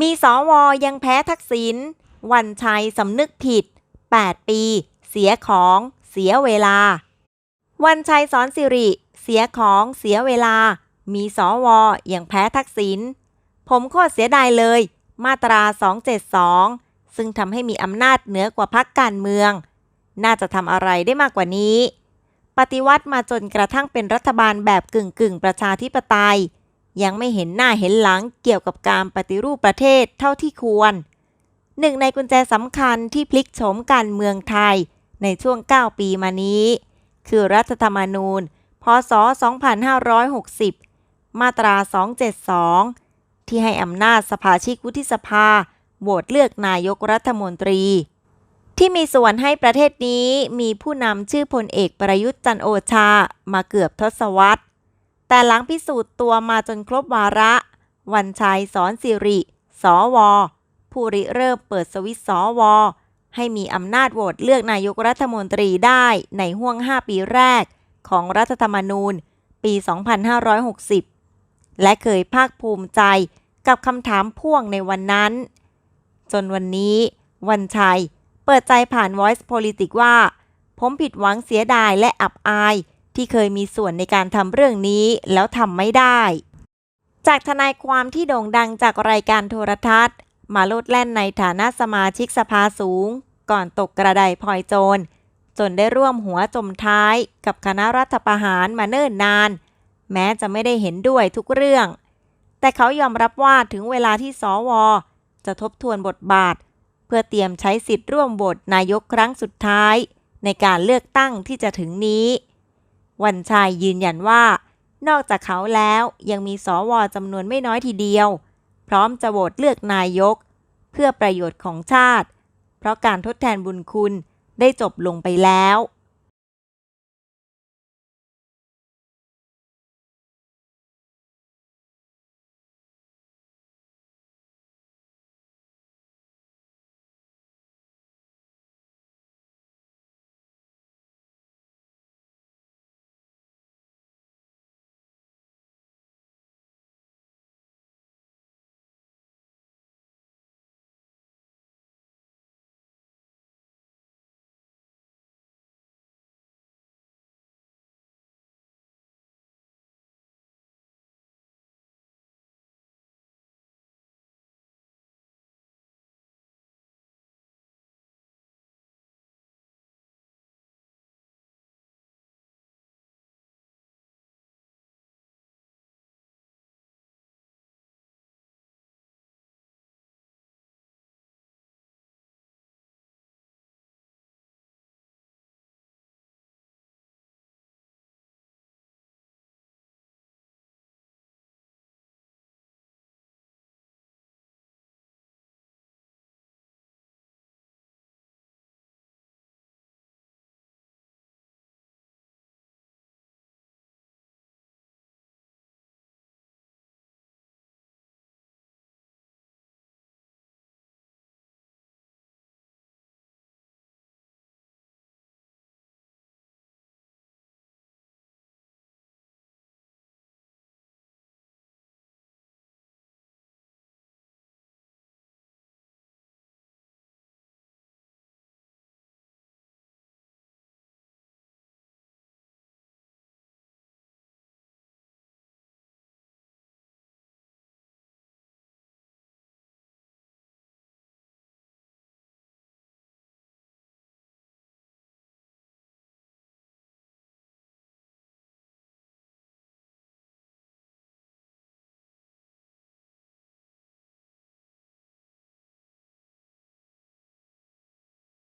มีสวยังแพ้ทักษิณวันชัยสำนึกผิด 8 ปี เสียของ เสียเวลา วันชัยสอนสิริ เสียของเสียเวลา มีสวอยังแพ้ทักษิณผมโคตรเสียดายเลย มาตรา 272 ซึ่งทำให้มีอำนาจเหนือกว่าพักการเมือง น่าจะทำอะไรได้มากกว่านี้ ปฏิวัติมาจนกระทั่งเป็นรัฐบาลแบบกึ่งกึ่งประชาธิปไตย ยังไม่เห็นหน้าเห็นหลังเกี่ยวกับการปฏิรูปประเทศเท่าที่ควร หนึ่งในกุญแจสำคัญที่พลิกโฉมการเมืองไทยในช่วง 9 ปีมานี้ คือรัฐธรรมนูญ พศ 2560 มาตรา 272 ที่ให้อำนาจสภาชิกวุฒิสภาโหวตเลือกนายกรัฐมนตรี ที่มีส่วนให้ประเทศนี้มีผู้นำชื่อพลเอกประยุทธ์จันโอชามาเกือบทศวรรษ แต่หลังพิสูจน์ตัวมาจนครบวาระ วันชัยสอนสิริ สว ผู้ริเริ่มเปิดสวิตช์สว ให้มีอำนาจโหวตเลือกนายกรัฐมนตรีได้ในห่วง 5 ปีแรกของรัฐธรรมนูญ ปี 2560 และเคยภาคภูมิใจกับคำถามพ่วงในวันนั้น จนวันนี้ วันชัย เปิดใจผ่าน Voice Politics ว่า ผมผิดหวังเสียดายและอับอาย ที่เคยมีส่วนในการทำเรื่องนี้แล้วทำไม่ได้ จากทนายความที่โด่งดังจากรายการโทรทัศน์ มาโลดแล่นในฐานะสมาชิกสภาสูง ก่อนตกกระไดพลอยโจร จนได้ร่วมหัวจมท้ายกับคณะรัฐประหารมาเนิ่นนาน แม้จะไม่ได้เห็นด้วยทุกเรื่อง แต่เขายอมรับว่าถึงเวลาที่สว จะทบทวนบทบาท เพื่อเตรียมใช้สิทธิ์ร่วมโหวตนายกครั้งสุดท้าย ในการเลือกตั้งที่จะถึงนี้ วันชัยยืนยันว่า นอกจากเขาแล้วยังมีสวจำนวนไม่น้อยทีเดียว พร้อมจะโหวตเลือกนายก เพื่อประโยชน์ของชาติ เพราะการทดแทนบุญคุณได้จบลงไปแล้ว